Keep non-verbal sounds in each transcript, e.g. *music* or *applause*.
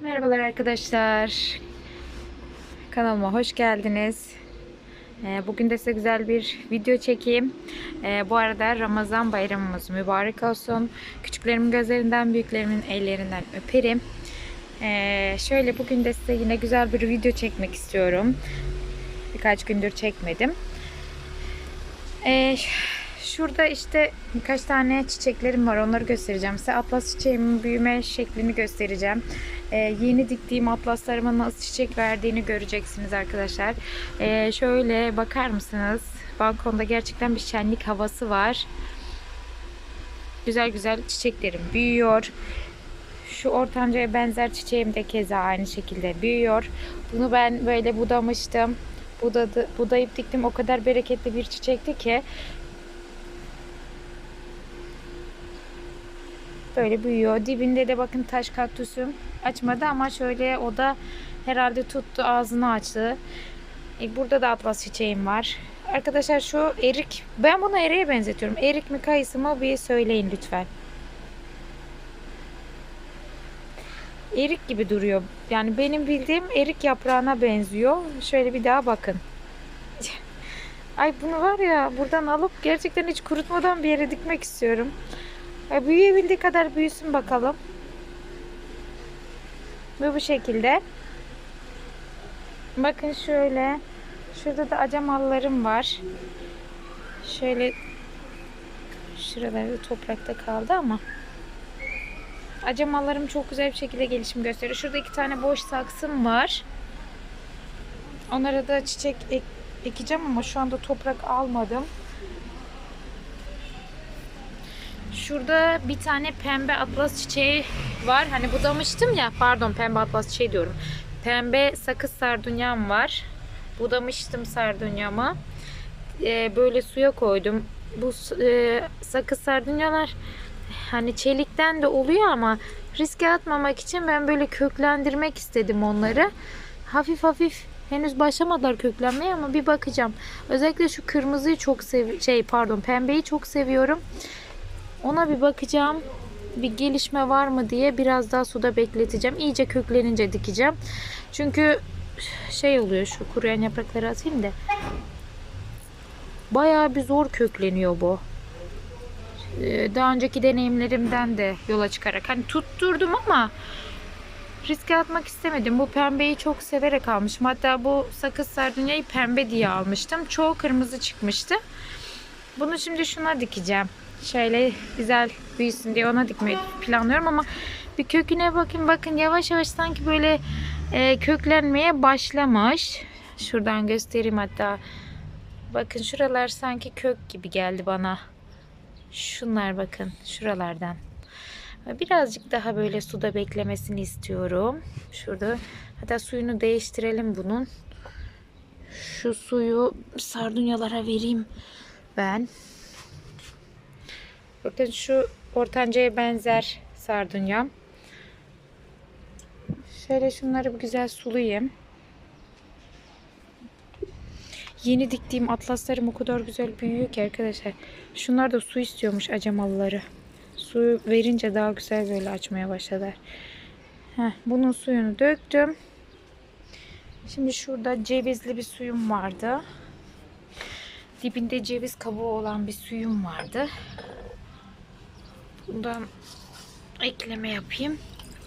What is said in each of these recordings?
Merhabalar arkadaşlar. Kanalıma hoş geldiniz. Ee, Bugün de size güzel bir video çekeyim. Ee, Bu arada Ramazan bayramımız mübarek olsun. Küçüklerimin gözlerinden, büyüklerimin ellerinden öperim. Ee, Şöyle bugün de size yine güzel bir video çekmek istiyorum. Birkaç gündür çekmedim. Şurada işte birkaç tane çiçeklerim var. Onları göstereceğim size. Atlas çiçeğimin büyüme şeklini göstereceğim. Ee, yeni diktiğim atlaslarıma nasıl çiçek verdiğini göreceksiniz arkadaşlar. Ee, şöyle bakar mısınız? Balkonda gerçekten bir şenlik havası var. Güzel güzel çiçeklerim büyüyor. Şu ortancaya benzer çiçeğim de keza aynı şekilde büyüyor. Bunu ben böyle budamıştım. Budadı, budayıp diktim. O kadar bereketli bir çiçekti ki böyle büyüyor. Dibinde de bakın taş kaktüsüm açmadı ama şöyle o da herhalde tuttu ağzını açtı. E, burada da atlas çiçeğim var. Arkadaşlar şu erik ben bunu eriğe benzetiyorum. Erik mi kayısı mı bir söyleyin lütfen. Erik gibi duruyor. Yani benim bildiğim erik yaprağına benziyor. Şöyle bir daha bakın. *laughs* Ay bunu var ya buradan alıp gerçekten hiç kurutmadan bir yere dikmek istiyorum. E, büyüyebildiği kadar büyüsün bakalım. Ve bu şekilde. Bakın şöyle. Şurada da acamallarım var. Şöyle şuraları toprakta kaldı ama acamallarım çok güzel bir şekilde gelişim gösteriyor. Şurada iki tane boş saksım var. Onlara da çiçek ek- ekeceğim ama şu anda toprak almadım. Şurada bir tane pembe atlas çiçeği var. Hani budamıştım ya. Pardon pembe atlas çiçeği diyorum. Pembe sakız sardunyam var. Budamıştım sardunyamı. Ee, böyle suya koydum. Bu e, sakız sardunyalar hani çelikten de oluyor ama riske atmamak için ben böyle köklendirmek istedim onları. Hafif hafif henüz başlamadılar köklenmeye ama bir bakacağım. Özellikle şu kırmızıyı çok sev şey pardon pembeyi çok seviyorum. Ona bir bakacağım. Bir gelişme var mı diye biraz daha suda bekleteceğim. İyice köklenince dikeceğim. Çünkü şey oluyor şu kuruyan yaprakları atayım da. Bayağı bir zor kökleniyor bu. Ee, Daha önceki deneyimlerimden de yola çıkarak hani tutturdum ama riske atmak istemedim. Bu pembeyi çok severek almışım. Hatta bu sakız sardunyayı pembe diye almıştım. Çoğu kırmızı çıkmıştı. Bunu şimdi şuna dikeceğim. Şöyle güzel büyüsün diye ona dikmeyi planlıyorum ama bir köküne bakın bakın yavaş yavaş sanki böyle e, köklenmeye başlamış. Şuradan göstereyim hatta. Bakın şuralar sanki kök gibi geldi bana. Şunlar bakın şuralardan. Birazcık daha böyle suda beklemesini istiyorum. Şurada hatta suyunu değiştirelim bunun. Şu suyu sardunyalara vereyim ben. Bakın şu ortancaya benzer sardunyam. Şöyle şunları bir güzel sulayayım. Yeni diktiğim atlaslarım o kadar güzel büyüyor ki arkadaşlar. Şunlar da su istiyormuş acamalıları. Suyu verince daha güzel böyle açmaya başladılar. Heh, bunun suyunu döktüm. Şimdi şurada cevizli bir suyum vardı. Dibinde ceviz kabuğu olan bir suyum vardı. Bundan ekleme yapayım.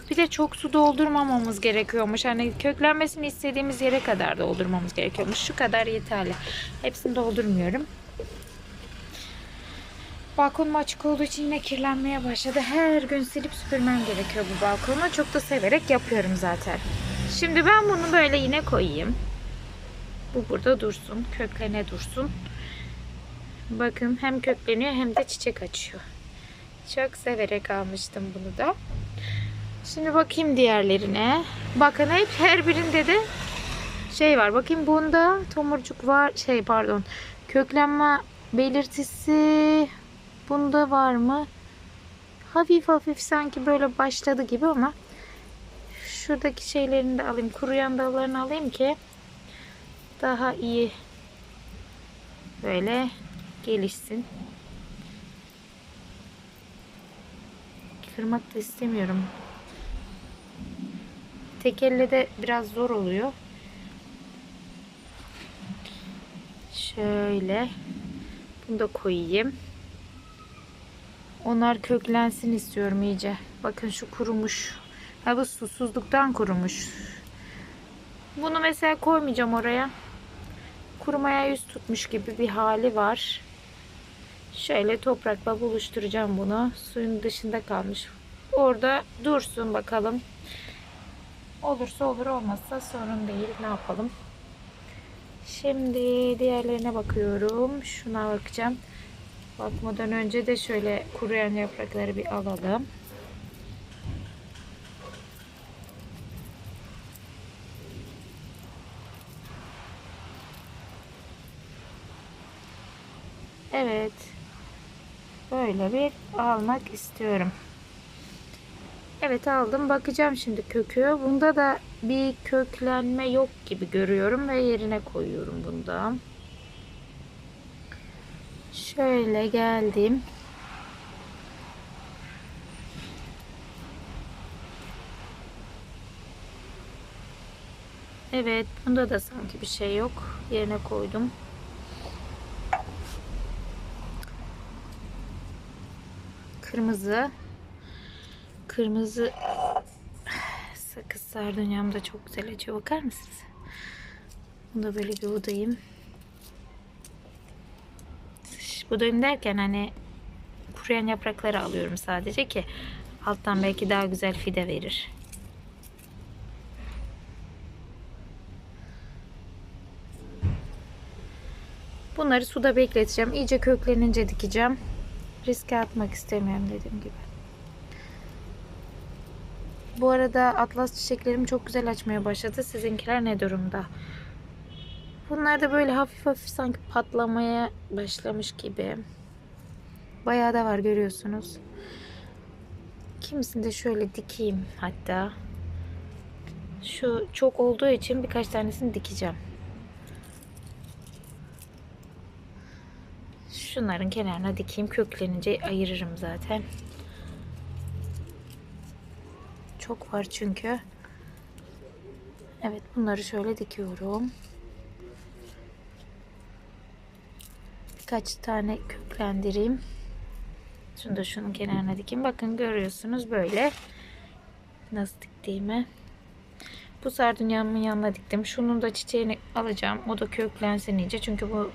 Bir de çok su doldurmamamız gerekiyormuş. Hani köklenmesini istediğimiz yere kadar doldurmamız gerekiyormuş. Şu kadar yeterli. Hepsini doldurmuyorum. Balkonum açık olduğu için yine kirlenmeye başladı. Her gün silip süpürmem gerekiyor bu balkonu. Çok da severek yapıyorum zaten. Şimdi ben bunu böyle yine koyayım. Bu burada dursun. Köklene dursun. Bakın hem kökleniyor hem de çiçek açıyor. Çok severek almıştım bunu da. Şimdi bakayım diğerlerine. Bakın hep her birinde de şey var. Bakayım bunda tomurcuk var. Şey pardon. Köklenme belirtisi bunda var mı? Hafif hafif sanki böyle başladı gibi ama şuradaki şeylerini de alayım. Kuruyan dallarını alayım ki daha iyi böyle gelişsin. Kırmak da istemiyorum. tek elle de biraz zor oluyor. Şöyle. Bunu da koyayım. Onlar köklensin istiyorum iyice. Bakın şu kurumuş. Ha bu susuzluktan kurumuş. Bunu mesela koymayacağım oraya. Kurumaya yüz tutmuş gibi bir hali var. Şöyle toprakla buluşturacağım bunu. Suyun dışında kalmış. Orada dursun bakalım. Olursa olur olmazsa sorun değil. Ne yapalım? Şimdi diğerlerine bakıyorum. Şuna bakacağım. Bakmadan önce de şöyle kuruyan yaprakları bir alalım. Evet. Böyle bir almak istiyorum. Evet aldım. Bakacağım şimdi kökü. Bunda da bir köklenme yok gibi görüyorum ve yerine koyuyorum bunda. Şöyle geldim. Evet, bunda da sanki bir şey yok. Yerine koydum. Kırmızı. Kırmızı sakız sardunyam da çok güzel açıyor. Bakar mısınız? Bunu da böyle bir budayım. Budayım derken hani kuruyan yaprakları alıyorum sadece ki alttan belki daha güzel fide verir. Bunları suda bekleteceğim. İyice köklenince dikeceğim. Riske atmak istemiyorum dediğim gibi. Bu arada atlas çiçeklerim çok güzel açmaya başladı. Sizinkiler ne durumda? Bunlar da böyle hafif hafif sanki patlamaya başlamış gibi. Bayağı da var görüyorsunuz. Kimisini de şöyle dikeyim hatta. Şu çok olduğu için birkaç tanesini dikeceğim. Şunların kenarına dikeyim. Köklenince ayırırım zaten. Çok var çünkü. Evet bunları şöyle dikiyorum. Birkaç tane köklendireyim. Şunu da şunun kenarına dikeyim. Bakın görüyorsunuz böyle. Nasıl diktiğimi. Bu sardunyamın yanına diktim. Şunun da çiçeğini alacağım. O da köklensin iyice. Çünkü bu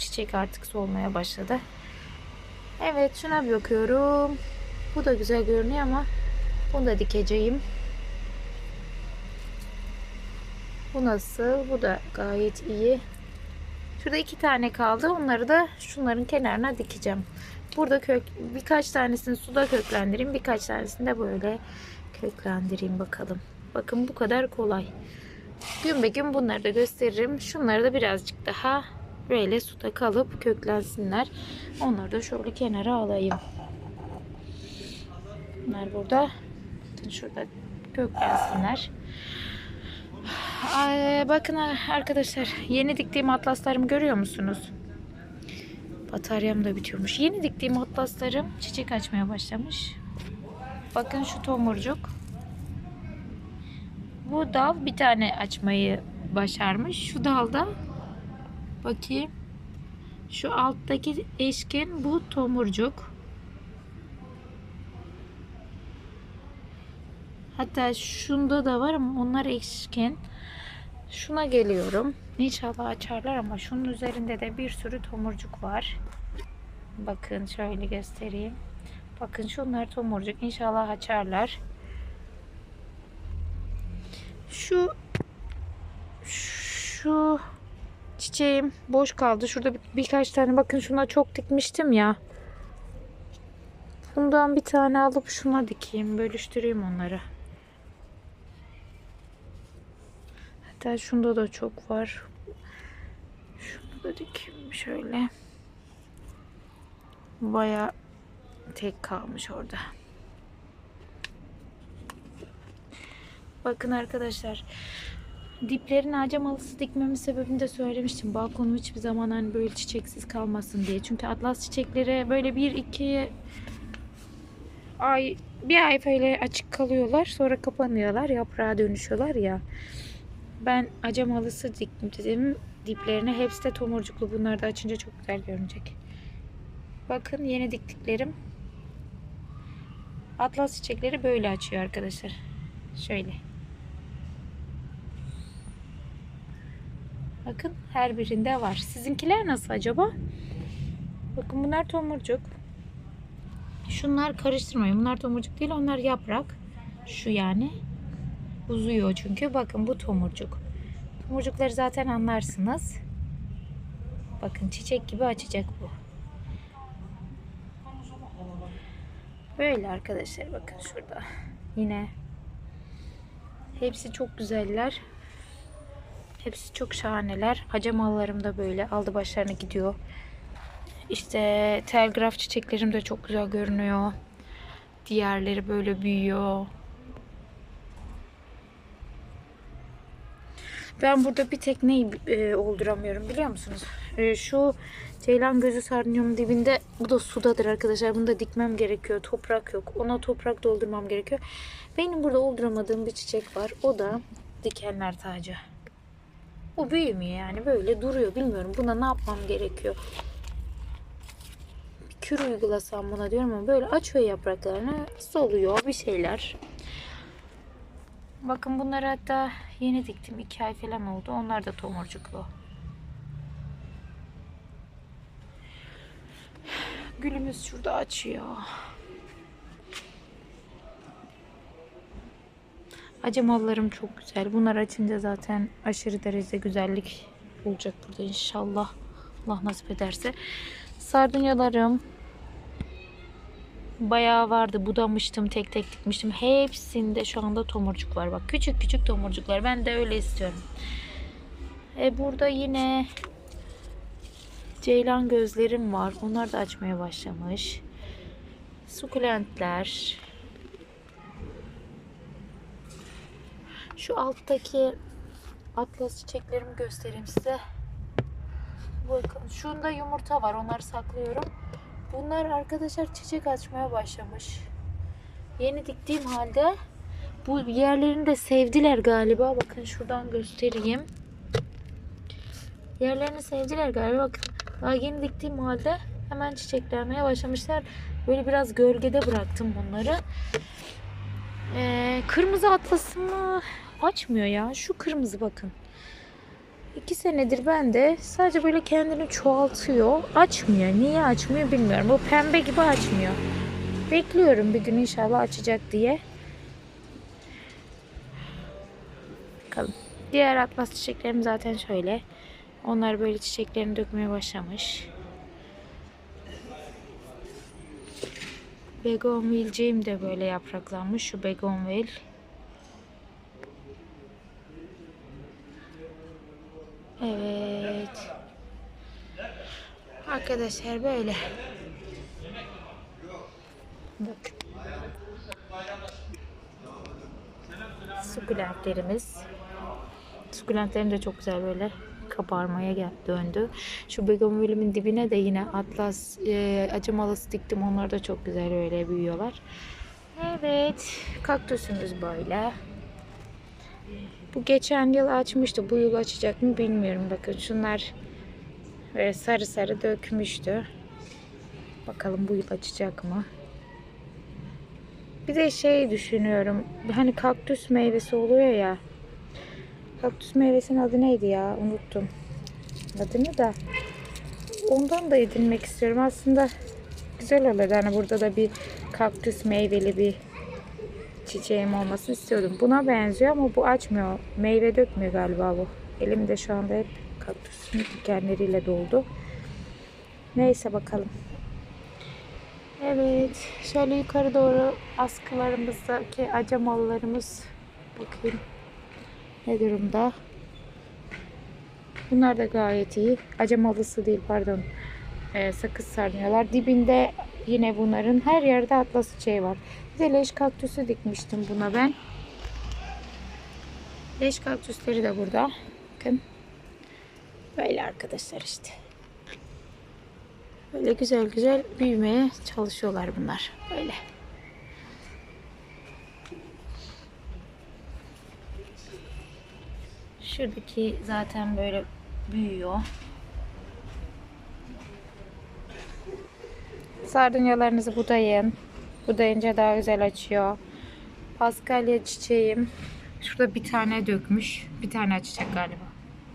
çiçek artık solmaya başladı. Evet şuna bir bakıyorum. Bu da güzel görünüyor ama bunu da dikeceğim. Bu nasıl? Bu da gayet iyi. Şurada iki tane kaldı. Onları da şunların kenarına dikeceğim. Burada kök birkaç tanesini suda köklendireyim. Birkaç tanesini de böyle köklendireyim bakalım. Bakın bu kadar kolay. Gün be gün bunları da gösteririm. Şunları da birazcık daha böyle suda kalıp köklensinler. Onları da şöyle kenara alayım. Bunlar burada. Şurada köklensinler. Ay, bakın arkadaşlar yeni diktiğim atlaslarımı görüyor musunuz? Bataryam da bitiyormuş. Yeni diktiğim atlaslarım çiçek açmaya başlamış. Bakın şu tomurcuk. Bu dal bir tane açmayı başarmış. Şu dalda bakayım. Şu alttaki eşkin bu tomurcuk. Hatta şunda da var ama onlar eşkin. Şuna geliyorum. İnşallah açarlar ama şunun üzerinde de bir sürü tomurcuk var. Bakın şöyle göstereyim. Bakın şunlar tomurcuk. İnşallah açarlar. Şu şu çiçeğim boş kaldı. Şurada bir, birkaç tane bakın şuna çok dikmiştim ya. Bundan bir tane alıp şuna dikeyim. Bölüştüreyim onları. Hatta şunda da çok var. Şunu da dikeyim şöyle. Baya tek kalmış orada. Bakın arkadaşlar. Diplerin ağaca malısı dikmemin sebebini de söylemiştim. Balkonum hiçbir zaman hani böyle çiçeksiz kalmasın diye. Çünkü atlas çiçekleri böyle bir iki ay bir ay böyle açık kalıyorlar. Sonra kapanıyorlar. Yaprağa dönüşüyorlar ya. Ben acem halısı diktim dedim. Diplerine hepsi de tomurcuklu. Bunlar da açınca çok güzel görünecek. Bakın yeni diktiklerim. Atlas çiçekleri böyle açıyor arkadaşlar. Şöyle. Bakın her birinde var. Sizinkiler nasıl acaba? Bakın bunlar tomurcuk. Şunlar karıştırmayın. Bunlar tomurcuk değil. Onlar yaprak. Şu yani. Uzuyor çünkü. Bakın bu tomurcuk. Tomurcukları zaten anlarsınız. Bakın çiçek gibi açacak bu. Böyle arkadaşlar bakın şurada. Yine hepsi çok güzeller. Hepsi çok şahaneler. Acemalarım da böyle aldı başlarına gidiyor. İşte telgraf çiçeklerim de çok güzel görünüyor. Diğerleri böyle büyüyor. Ben burada bir tek neyi e, olduramıyorum biliyor musunuz? E, şu ceylan gözü sardunyumun dibinde bu da sudadır arkadaşlar. Bunu da dikmem gerekiyor. Toprak yok. Ona toprak doldurmam gerekiyor. Benim burada olduramadığım bir çiçek var. O da dikenler tacı. O büyümüyor yani böyle duruyor. Bilmiyorum buna ne yapmam gerekiyor. Bir kür uygulasam buna diyorum ama böyle açıyor yapraklarını. Soluyor bir şeyler. Bakın bunları hatta yeni diktim. iki ay falan oldu. Onlar da tomurcuklu. Gülümüz şurada açıyor. Acemallarım çok güzel. Bunlar açınca zaten aşırı derecede güzellik olacak burada inşallah. Allah nasip ederse. Sardunyalarım bayağı vardı. Budamıştım, tek tek dikmiştim. Hepsinde şu anda tomurcuk var. Bak küçük küçük tomurcuklar. Ben de öyle istiyorum. E burada yine ceylan gözlerim var. Onlar da açmaya başlamış. Sukulentler. Şu alttaki atlas çiçeklerimi göstereyim size. Bakın şunda yumurta var. Onları saklıyorum. Bunlar arkadaşlar çiçek açmaya başlamış. Yeni diktiğim halde bu yerlerini de sevdiler galiba. Bakın şuradan göstereyim. Yerlerini sevdiler galiba. Bakın daha yeni diktiğim halde hemen çiçeklenmeye başlamışlar. Böyle biraz gölgede bıraktım bunları. Ee, kırmızı atlasımı açmıyor ya. Şu kırmızı bakın. İki senedir ben de sadece böyle kendini çoğaltıyor. Açmıyor. Niye açmıyor bilmiyorum. Bu pembe gibi açmıyor. Bekliyorum bir gün inşallah açacak diye. Bakalım. Diğer atlas çiçeklerim zaten şöyle. Onlar böyle çiçeklerini dökmeye başlamış. Begonvilciğim de böyle yapraklanmış. Şu begonvil. Evet. Arkadaşlar böyle. Bak. Sukulentlerimiz. Sukulentlerim de çok güzel böyle kabarmaya gel döndü. Şu begonvilimin dibine de yine atlas e, acımalısı diktim. Onlar da çok güzel öyle büyüyorlar. Evet. Kaktüsümüz böyle. Bu geçen yıl açmıştı. Bu yıl açacak mı bilmiyorum. Bakın şunlar böyle sarı sarı dökmüştü. Bakalım bu yıl açacak mı? Bir de şey düşünüyorum. Hani kaktüs meyvesi oluyor ya. Kaktüs meyvesinin adı neydi ya? Unuttum. Adını da. Ondan da edinmek istiyorum. Aslında güzel olur. Hani burada da bir kaktüs meyveli bir çiçeğim olmasını istiyordum. Buna benziyor ama bu açmıyor. Meyve dökmüyor galiba bu. Elimde şu anda hep kaktüsün dikenleriyle doldu. Neyse bakalım. Evet. Şöyle yukarı doğru askılarımızdaki acemalılarımız bakayım ne durumda. Bunlar da gayet iyi. Acemalısı değil pardon. Ee, sakız sarmıyorlar. Dibinde Yine bunların her yerde atlas çiçeği var. Bir de leş kaktüsü dikmiştim buna ben. Leş kaktüsleri de burada. Bakın. Böyle arkadaşlar işte. Böyle güzel güzel büyümeye çalışıyorlar bunlar. Böyle. Şuradaki zaten böyle büyüyor. Sardunyalarınızı budayın. Budayınca daha güzel açıyor. Paskalya çiçeğim. Şurada bir tane dökmüş. Bir tane açacak galiba.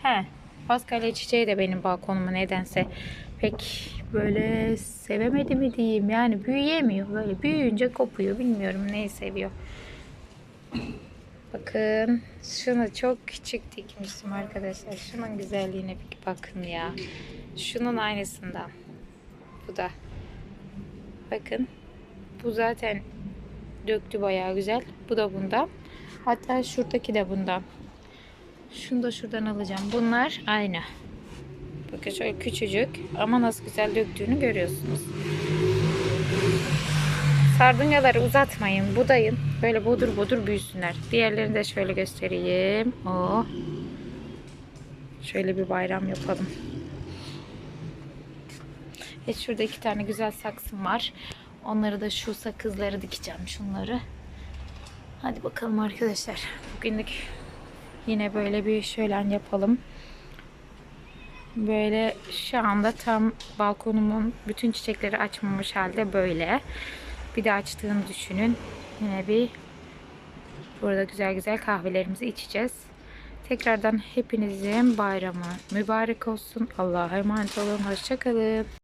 He. Paskalya çiçeği de benim balkonumu nedense pek böyle sevemedi mi diyeyim. Yani büyüyemiyor. Böyle büyüyünce kopuyor. Bilmiyorum neyi seviyor. Bakın şunu çok küçük dikmiştim arkadaşlar. Şunun güzelliğine bir bakın ya. Şunun aynısından. Bu da. Bakın. Bu zaten döktü bayağı güzel. Bu da bundan. Hatta şuradaki de bundan. Şunu da şuradan alacağım. Bunlar aynı. Bakın şöyle küçücük ama nasıl güzel döktüğünü görüyorsunuz. Sardunyaları uzatmayın, budayın. Böyle bodur bodur büyüsünler. Diğerlerini de şöyle göstereyim. Oh. Şöyle bir bayram yapalım. Evet şurada iki tane güzel saksım var. Onları da şu sakızları dikeceğim şunları. Hadi bakalım arkadaşlar. Bugünlük yine böyle bir şölen yapalım. Böyle şu anda tam balkonumun bütün çiçekleri açmamış halde böyle. Bir de açtığını düşünün. Yine bir burada güzel güzel kahvelerimizi içeceğiz. Tekrardan hepinizin bayramı mübarek olsun. Allah'a emanet olun. Hoşçakalın.